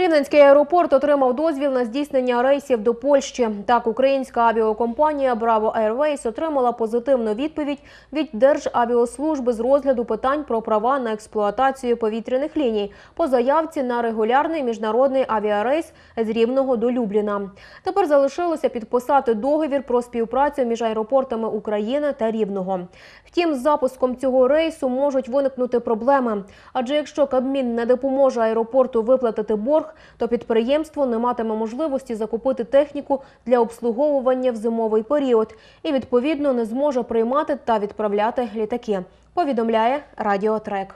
Рівненський аеропорт отримав дозвіл на здійснення рейсів до Польщі. Так, українська авіакомпанія Bravo Airways отримала позитивну відповідь від Державіослужби з розгляду питань про права на експлуатацію повітряних ліній по заявці на регулярний міжнародний авіарейс з Рівного до Любліна. Тепер залишилося підписати договір про співпрацю між аеропортами України та Рівного. Втім, з запуском цього рейсу можуть виникнути проблеми. Адже якщо Кабмін не допоможе аеропорту виплатити борг, то підприємство не матиме можливості закупити техніку для обслуговування в зимовий період і відповідно не зможе приймати та відправляти літаки. Повідомляє Радіотрек.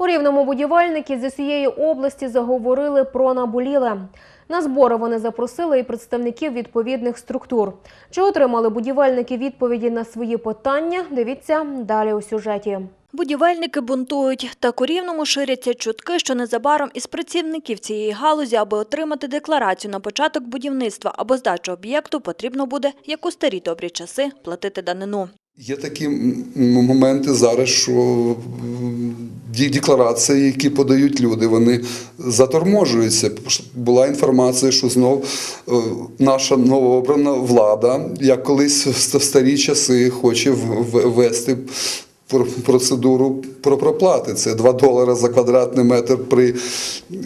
У рівному будівельники з усієї області заговорили про наболіле. На збори вони запросили і представників відповідних структур. Чи отримали будівельники відповіді на свої питання? Дивіться далі у сюжеті. Будівельники бунтують. Так у Рівному ширяться чутки, що незабаром із працівників цієї галузі, аби отримати декларацію на початок будівництва або здачу об'єкту, потрібно буде, як у старі добрі часи, платити данину. Є такі моменти зараз, що декларації, які подають люди, вони заторможуються. Була інформація, що знов е, наша новообрана влада, як колись в ст- старі часи, хоче ввести процедуру про проплати. Це 2 долари за квадратний метр при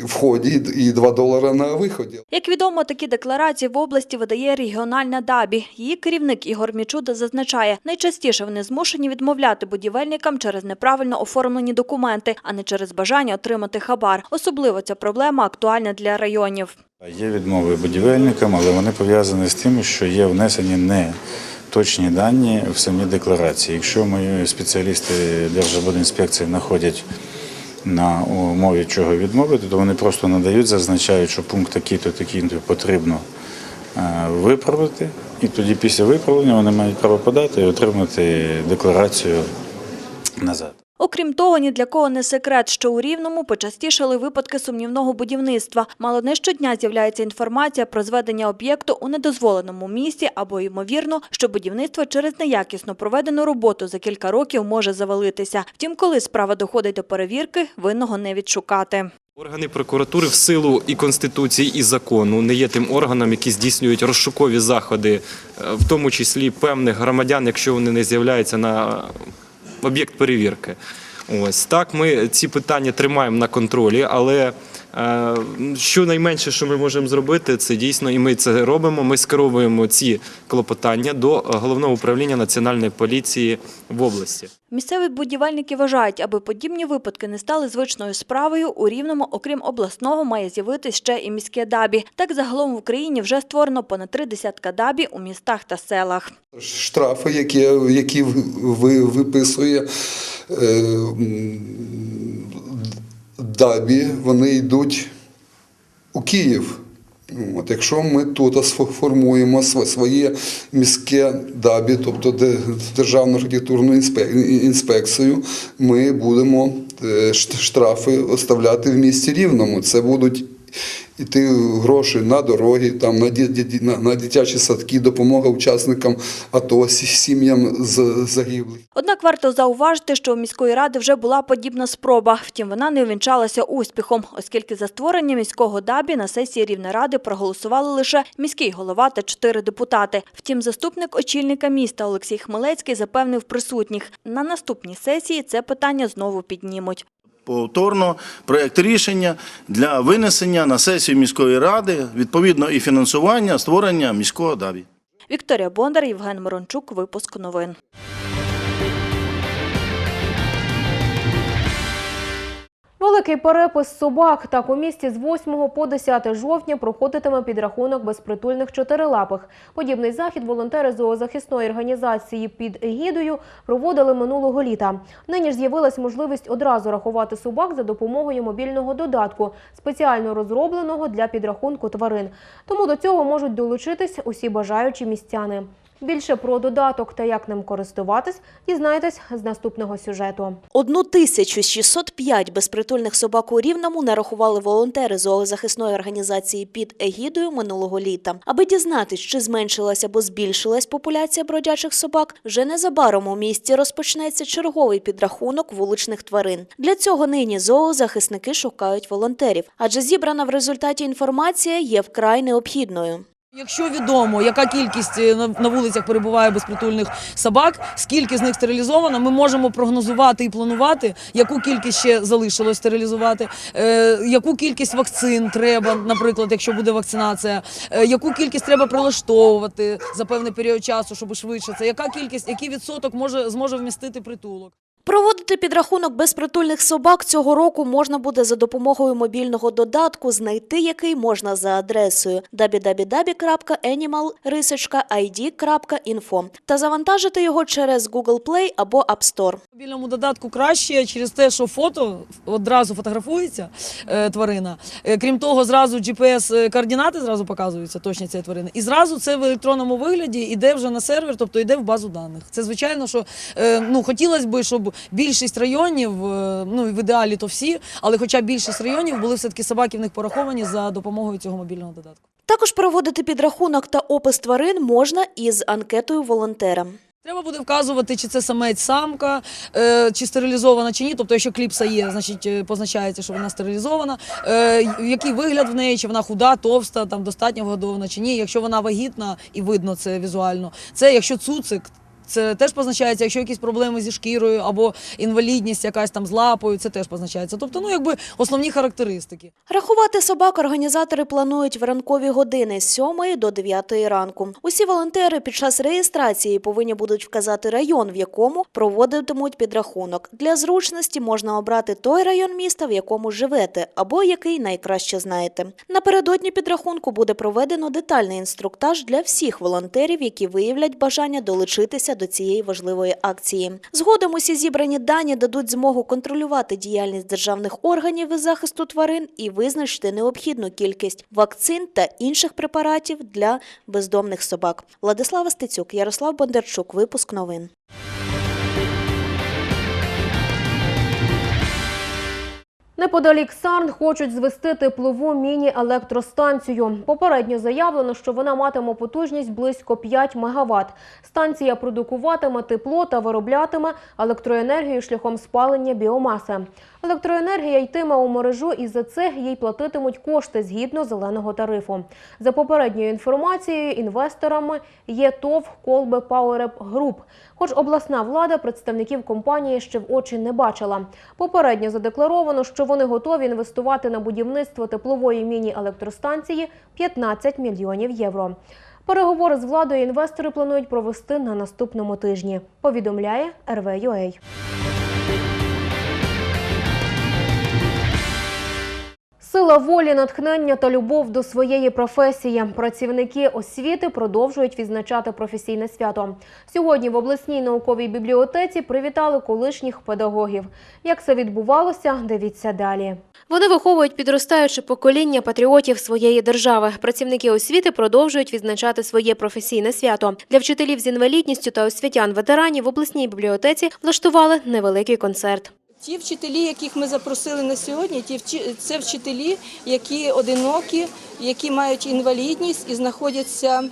вході і 2 долари на виході. Як відомо, такі декларації в області видає регіональна ДАБІ. Її керівник Ігор Мічуда зазначає, найчастіше вони змушені відмовляти будівельникам через неправильно оформлені документи, а не через бажання отримати хабар. Особливо ця проблема актуальна для районів. Є відмови будівельникам, але вони пов'язані з тим, що є внесені не точні дані в самій декларації. Якщо мої спеціалісти Держбудінспекції знаходять на умові чого відмовити, то вони просто надають, зазначають, що пункт такий-то такий-то потрібно е, виправити, і тоді після виправлення вони мають право подати і отримати декларацію назад. Окрім того, ні для кого не секрет, що у Рівному почастішали випадки сумнівного будівництва. Мало не щодня з'являється інформація про зведення об'єкту у недозволеному місці або, ймовірно, що будівництво через неякісно проведену роботу за кілька років може завалитися. Втім, коли справа доходить до перевірки, винного не відшукати. Органи прокуратури в силу і конституції, і закону не є тим органом, які здійснюють розшукові заходи, е, в тому числі певних громадян, якщо вони не з'являються на об'єкт перевірки. Ось так ми ці питання тримаємо на контролі, але що найменше, що ми можемо зробити, це дійсно, і ми це робимо. Ми скеровуємо ці клопотання до головного управління національної поліції в області. Місцеві будівельники вважають, аби подібні випадки не стали звичною справою, у Рівному, окрім обласного, має з'явитись ще і міське дабі. Так загалом в Україні вже створено понад три десятка дабі у містах та селах. Штрафи, які, які ви виписує е, ДАБі, вони йдуть у Київ. От, якщо ми тут сформуємо св- своє міське ДАБі, тобто Державну архітектурну інспекцію, ми будемо е, штрафи оставляти в місті Рівному. Це будуть іти гроші на дороги, там, на, на, на дитячі садки, допомога учасникам АТО, сім'ям з- загиблих. Однак варто зауважити, що у міської ради вже була подібна спроба. Втім, вона не увінчалася успіхом, оскільки за створення міського дабі на сесії Рівнеради проголосували лише міський голова та чотири депутати. Втім, заступник очільника міста Олексій Хмелецький запевнив присутніх, на наступній сесії це питання знову піднімуть. Повторно проєкт рішення для винесення на сесію міської ради, відповідно і фінансування створення міського даві. Вікторія Бондар, Євген Мирончук, випуск новин. Великий перепис собак. Так у місті з 8 по 10 жовтня проходитиме підрахунок безпритульних чотирилапих. Подібний захід волонтери зоозахисної організації під егідою проводили минулого літа. Нині ж з'явилась можливість одразу рахувати собак за допомогою мобільного додатку, спеціально розробленого для підрахунку тварин. Тому до цього можуть долучитись усі бажаючі містяни. Більше про додаток та як ним користуватись дізнаєтесь з наступного сюжету. 1605 безпритульних собак у Рівному нарахували волонтери зоозахисної організації під егідою минулого літа. Аби дізнатись, чи зменшилась або збільшилась популяція бродячих собак, вже незабаром у місті розпочнеться черговий підрахунок вуличних тварин. Для цього нині зоозахисники шукають волонтерів, адже зібрана в результаті інформація є вкрай необхідною. Якщо відомо, яка кількість е, на- вулицях перебуває безпритульних собак, скільки з них стерилізовано, ми можемо прогнозувати і планувати, яку кількість ще залишилось стерилізувати, е, яку кількість вакцин треба, наприклад, якщо буде вакцинація, е, яку кількість треба прилаштовувати за певний період часу, щоб швидше це, яка кількість, який відсоток може зможе вмістити притулок. Проводити підрахунок безпритульних собак цього року можна буде за допомогою мобільного додатку, знайти який можна за адресою www.animalresearch.id.info та завантажити його через Google Play або App Store. В мобільному додатку краще через те, що фото одразу фотографується е, тварина. Е, крім того, зразу GPS-координати зразу показуються точні цієї тварини. І зразу це в електронному вигляді йде вже на сервер, тобто йде в базу даних. Це звичайно, що е, ну хотілося б, щоб більшість районів, е, ну і в ідеалі то всі, але хоча більшість районів були все таки собаки в них пораховані за допомогою цього мобільного додатку. Також проводити підрахунок та опис тварин можна із анкетою волонтера. Треба буде вказувати, чи це самець самка, е, чи стерилізована, чи ні. Тобто, якщо кліпса є, значить е, позначається, що вона стерилізована. Який вигляд в неї, чи вона худа, товста, там достатньо вгодована, чи ні. Якщо вона вагітна і видно це візуально. Це якщо цуцик. Це теж позначається, якщо якісь проблеми зі шкірою або інвалідність якась там з лапою, це теж позначається. Тобто, ну якби основні характеристики. Рахувати собак організатори планують в ранкові години з 7 до 9 ранку. Усі волонтери під час реєстрації повинні будуть вказати район, в якому проводитимуть підрахунок. Для зручності можна обрати той район міста, в якому живете, або який найкраще знаєте. Напередодні підрахунку буде проведено детальний інструктаж для всіх волонтерів, які виявлять бажання долучитися до цієї важливої акції. Згодом усі зібрані дані дадуть змогу контролювати діяльність державних органів із захисту тварин і визначити необхідну кількість вакцин та інших препаратів для бездомних собак. Владислава Стецюк, Ярослав Бондарчук. Випуск новин. Неподалік Сарн хочуть звести теплову міні-електростанцію. Попередньо заявлено, що вона матиме потужність близько 5 МВт. Станція продукуватиме тепло та вироблятиме електроенергію шляхом спалення біомаси. Електроенергія йтиме у мережу і за це їй платитимуть кошти згідно зеленого тарифу. За попередньою інформацією, інвесторами є ТОВ Колби Пауереп Груп. Хоч обласна влада представників компанії ще в очі не бачила. Попередньо задекларовано, що вони готові інвестувати на будівництво теплової міні-електростанції 15 мільйонів євро. Переговори з владою інвестори планують провести на наступному тижні. Повідомляє РВ.UA. Сила волі, натхнення та любов до своєї професії. Працівники освіти продовжують відзначати професійне свято. Сьогодні в обласній науковій бібліотеці привітали колишніх педагогів. Як це відбувалося, дивіться далі. Вони виховують підростаюче покоління патріотів своєї держави. Працівники освіти продовжують відзначати своє професійне свято. Для вчителів з інвалідністю та освітян-ветеранів в обласній бібліотеці влаштували невеликий концерт. Ті вчителі, яких ми запросили на сьогодні, ті це вчителі, які одинокі, які мають інвалідність і знаходяться,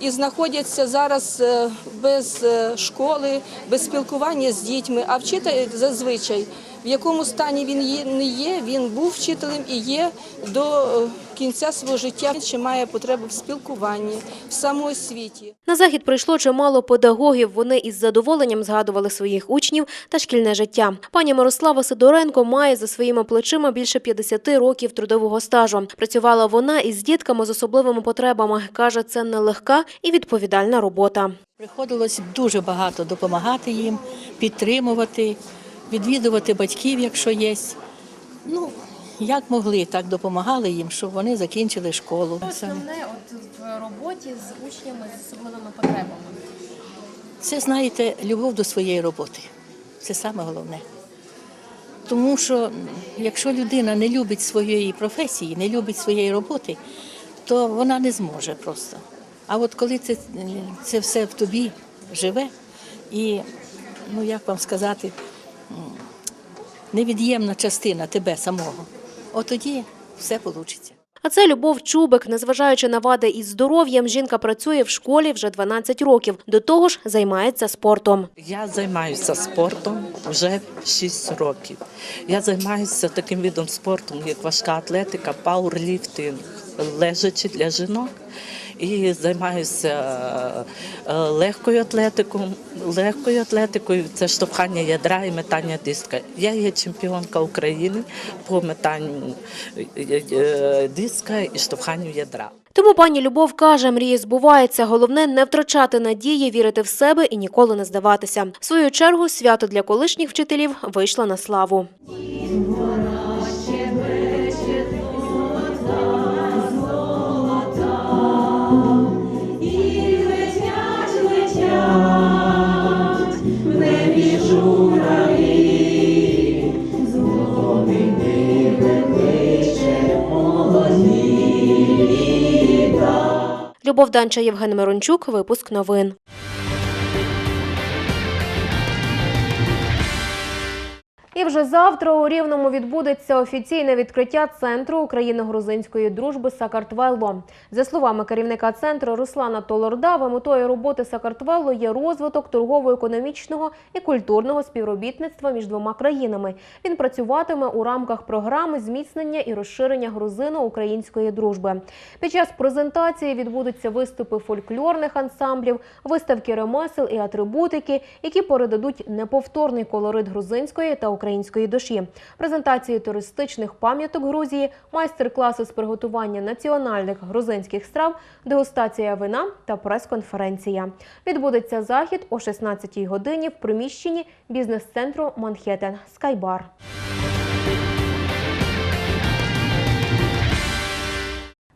і знаходяться зараз е, без е, школи, без спілкування з дітьми. А вчитель зазвичай, в якому стані він є, не є, він був вчителем і є до е, кінця свого життя. Він ще має потребу в спілкуванні, в самоосвіті. На захід прийшло чимало педагогів. Вони із задоволенням згадували своїх учнів та шкільне життя. Пані Мирослава Сидоренко має за своїми плечима більше 50 років трудового стажу. Працювала вона із дітками з особливими потребами. каже, це нелегка і відповідальна робота. Приходилось дуже багато допомагати їм, підтримувати, відвідувати батьків, якщо є. Ну, як могли, так допомагали їм, щоб вони закінчили школу. Основне от в роботі з учнями з особливими потребами. Це, знаєте, любов до своєї роботи. Це саме головне. Тому що якщо людина не любить своєї професії, не любить своєї роботи, то вона не зможе просто. А от коли це, це все в тобі живе, і, ну як вам сказати, невід'ємна частина тебе самого, от тоді все вийде. А це Любов Чубик. Незважаючи на вади із здоров'ям, жінка працює в школі вже 12 років. До того ж, займається спортом. Я займаюся спортом вже 6 років. Я займаюся таким видом спорту, як важка атлетика, пауерліфтинг, лежачи для жінок. І займаюся е, легкою атлетикою, легкою атлетикою це штовхання ядра і метання диска. Я є чемпіонка України по метанню е, е, диска і штовханню ядра. Тому пані Любов каже, мрії збуваються. Головне не втрачати надії, вірити в себе і ніколи не здаватися. В свою чергу свято для колишніх вчителів вийшло на славу. Любов Данча, Євген Мирончук, випуск новин. І вже завтра у Рівному відбудеться офіційне відкриття центру україно-грузинської дружби Сакартвелло. За словами керівника центру Руслана Толордава, метою роботи Сакартвелло є розвиток торгово-економічного і культурного співробітництва між двома країнами. Він працюватиме у рамках програми зміцнення і розширення грузино-української дружби. Під час презентації відбудуться виступи фольклорних ансамблів, виставки ремесел і атрибутики, які передадуть неповторний колорит грузинської та української душі, презентації туристичних пам'яток Грузії, майстер-класи з приготування національних грузинських страв, дегустація вина та прес-конференція. Відбудеться захід о 16-й годині в приміщенні бізнес-центру Манхеттен Скайбар.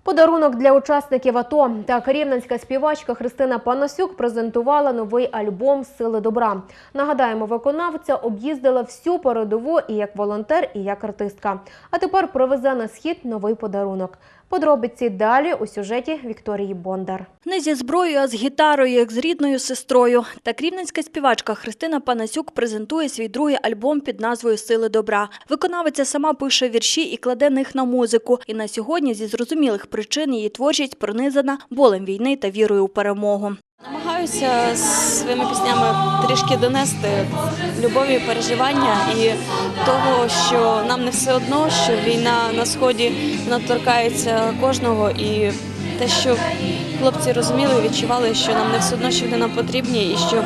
Подарунок для учасників АТО. Так, рівненська співачка Христина Панасюк презентувала новий альбом Сили добра. Нагадаємо, виконавця об'їздила всю передову і як волонтер, і як артистка. А тепер привезе на схід новий подарунок. Подробиці далі у сюжеті Вікторії Бондар. Не зі зброєю, а з гітарою, як з рідною сестрою. Так рівненська співачка Христина Панасюк презентує свій другий альбом під назвою Сили добра. Виконавиця сама пише вірші і кладе них на музику. І на сьогодні зі зрозумілих причин її творчість пронизана болем війни та вірою у перемогу. Намагаюся своїми піснями трішки донести любові, переживання і того, що нам не все одно, що війна на сході вона торкається кожного, і те, що хлопці розуміли, відчували, що нам не все одно, що вони нам потрібні, і щоб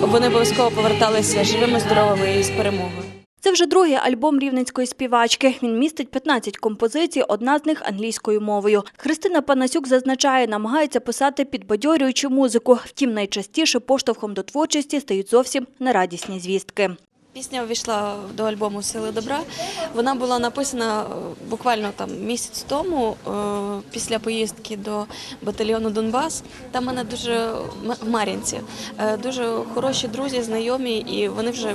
вони обов'язково поверталися живими, здоровими і з перемогою. Це вже другий альбом рівненської співачки. Він містить 15 композицій, одна з них англійською мовою. Христина Панасюк зазначає, намагається писати підбадьорюючу музику. Втім, найчастіше поштовхом до творчості стають зовсім нерадісні звістки. Пісня увійшла до альбому Сили добра. Вона була написана е, буквально там місяць тому, е, після поїздки до батальйону Донбас. Там мене дуже в Мар'їнці е, дуже хороші друзі, знайомі, і вони вже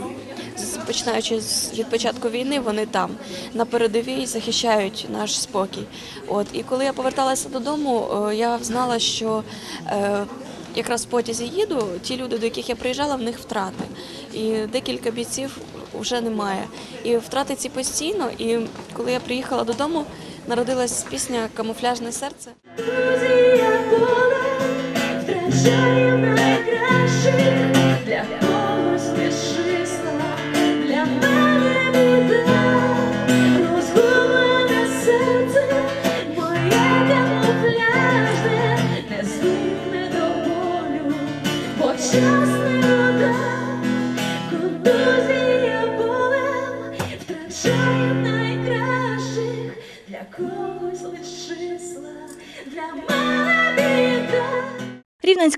починаючи від початку війни, вони там на передовій захищають наш спокій. От і коли я поверталася додому, я знала, що якраз в потязі їду, ті люди, до яких я приїжджала, в них втрати. І декілька бійців вже немає. І втрати ці постійно. І коли я приїхала додому, народилась пісня Камуфляжне серце.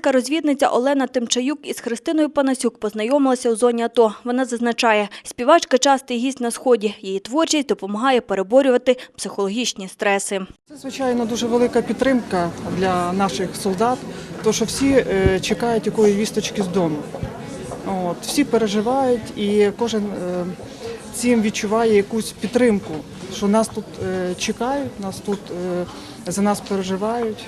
Рівненська розвідниця Олена Тимчаюк із Христиною Панасюк познайомилася у зоні АТО. Вона зазначає, співачка частий гість на сході. Її творчість допомагає переборювати психологічні стреси. Це, звичайно, дуже велика підтримка для наших солдат, тому що всі е, чекають якої вісточки з дому. От, всі переживають і кожен е, цим відчуває якусь підтримку. Що нас тут е, чекають, нас тут е, за нас переживають.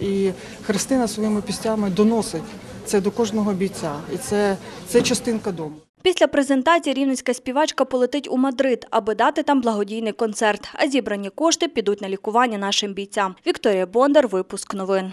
І Христина своїми пістями доносить це до кожного бійця. І це, це частинка дому. Після презентації рівненська співачка полетить у Мадрид, аби дати там благодійний концерт. А зібрані кошти підуть на лікування нашим бійцям. Вікторія Бондар, випуск новин.